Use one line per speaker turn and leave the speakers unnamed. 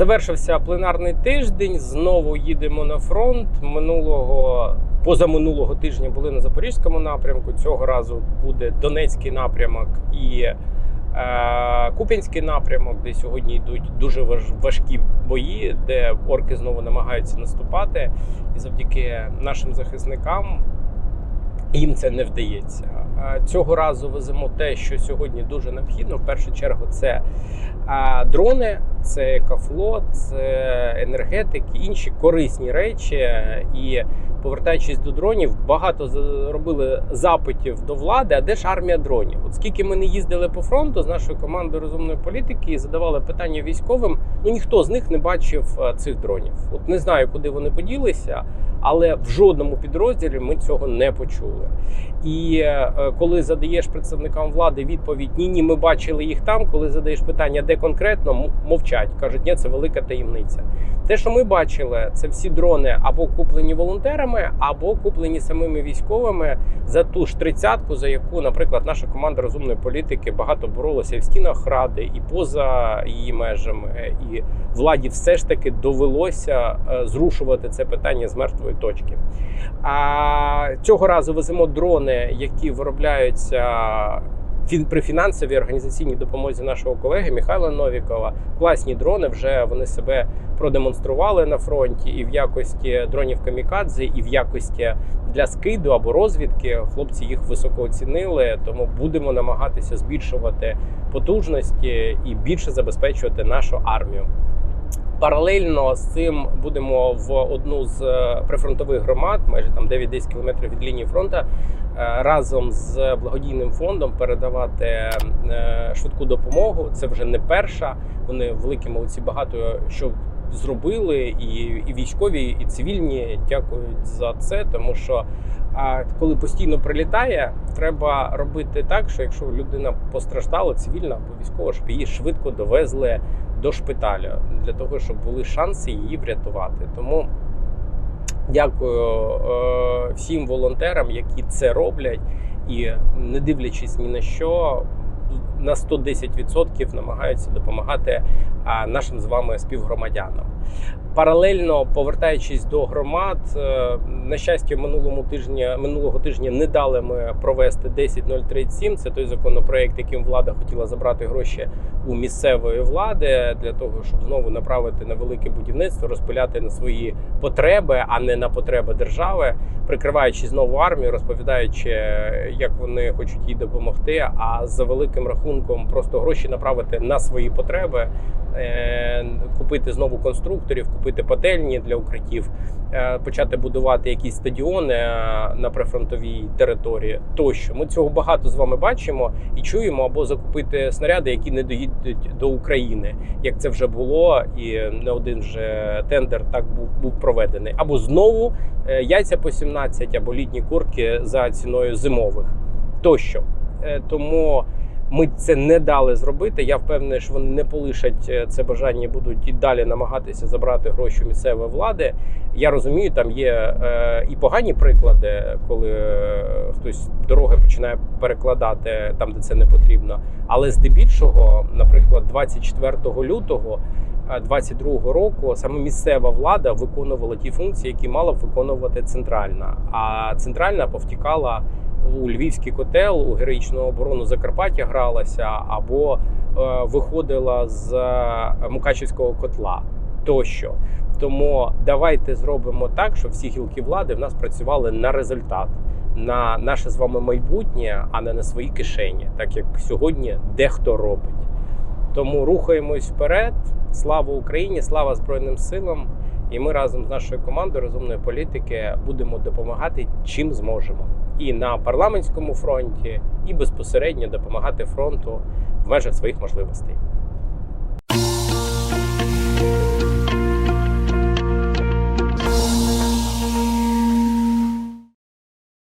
Завершився пленарний тиждень. Знову їдемо на фронт. Минулого позаминулого тижня були на запорізькому напрямку. Цього разу буде Донецький напрямок і е, Куп'янський напрямок, де сьогодні йдуть дуже важ- важкі бої, де орки знову намагаються наступати. І завдяки нашим захисникам їм це не вдається. Цього разу веземо те, що сьогодні дуже необхідно. В першу чергу, це дрони, це екофлот, це енергетики, інші корисні речі. І повертаючись до дронів, багато зробили запитів до влади. А де ж армія дронів? От скільки ми не їздили по фронту з нашою командою розумної політики і задавали питання військовим, ну ніхто з них не бачив е, цих дронів. От не знаю, куди вони поділися, але в жодному підрозділі ми цього не почули. І е, коли задаєш представникам влади відповідь Ні, ні, ми бачили їх там. Коли задаєш питання, де конкретно, мовчать. кажуть, ні, це велика таємниця. Те, що ми бачили, це всі дрони або куплені волонтерами, або куплені самими військовими за ту ж тридцятку, за яку, наприклад, наша команда розумної політики багато боролася і в стінах ради, і поза її межами. І владі все ж таки довелося е, зрушувати це питання з мертвої точки. А цього разу веземо дрони, які виробляються при фінансовій організаційній допомозі нашого колеги Михайла Новікова. Класні дрони вже вони себе продемонстрували на фронті і в якості дронів камікадзе, і в якості для скиду або розвідки. Хлопці їх високо оцінили, тому будемо намагатися збільшувати потужності і більше забезпечувати нашу армію. Паралельно з цим будемо в одну з е, прифронтових громад, майже там 9-10 кілометрів від лінії фронту, е, разом з благодійним фондом передавати е, швидку допомогу. Це вже не перша. Вони великі молодці, багато що зробили, і, і військові, і цивільні дякують за це, тому що. А коли постійно прилітає, треба робити так, що якщо людина постраждала, цивільна або військова, щоб її швидко довезли до шпиталю для того, щоб були шанси її врятувати. Тому дякую е, всім волонтерам, які це роблять, і не дивлячись ні на що. На 110% намагаються допомагати нашим з вами співгромадянам. Паралельно повертаючись до громад, е, на щастя, минулому тижні минулого тижня не дали ми провести 10037. Це той законопроект, яким влада хотіла забрати гроші у місцевої влади для того, щоб знову направити на велике будівництво, розпиляти на свої потреби, а не на потреби держави, прикриваючи знову армію, розповідаючи, як вони хочуть їй допомогти. А за великим рахунком просто гроші направити на свої потреби, купити знову конструкторів, купити пательні для укриттів, е, почати будувати якісь стадіони е, на прифронтовій території. Тощо ми цього багато з вами бачимо і чуємо, або закупити снаряди, які не доїдуть до України, як це вже було, і не один вже тендер так був, був проведений. Або знову е, яйця по 17, або літні куртки за ціною зимових тощо. Е, Тому ми це не дали зробити. Я впевнений, що вони не полишать е, це бажання, будуть і далі намагатися забрати гроші місцевої влади. Я розумію, там є е, і погані приклади, коли е, хтось дороги починає перекладати там, де це не потрібно. Але здебільшого, наприклад, 24 лютого. 22 року саме місцева влада виконувала ті функції, які мала б виконувати центральна. А центральна повтікала у львівський котел, у героїчну оборону Закарпаття гралася або е, виходила з е, Мукачівського котла тощо. Тому давайте зробимо так, щоб всі гілки влади в нас працювали на результат, на наше з вами майбутнє, а не на свої кишені, так як сьогодні дехто робить. Тому рухаємось вперед. Слава Україні, слава Збройним силам! І ми разом з нашою командою розумної політики будемо допомагати чим зможемо. І на парламентському фронті, і безпосередньо допомагати фронту в межах своїх можливостей.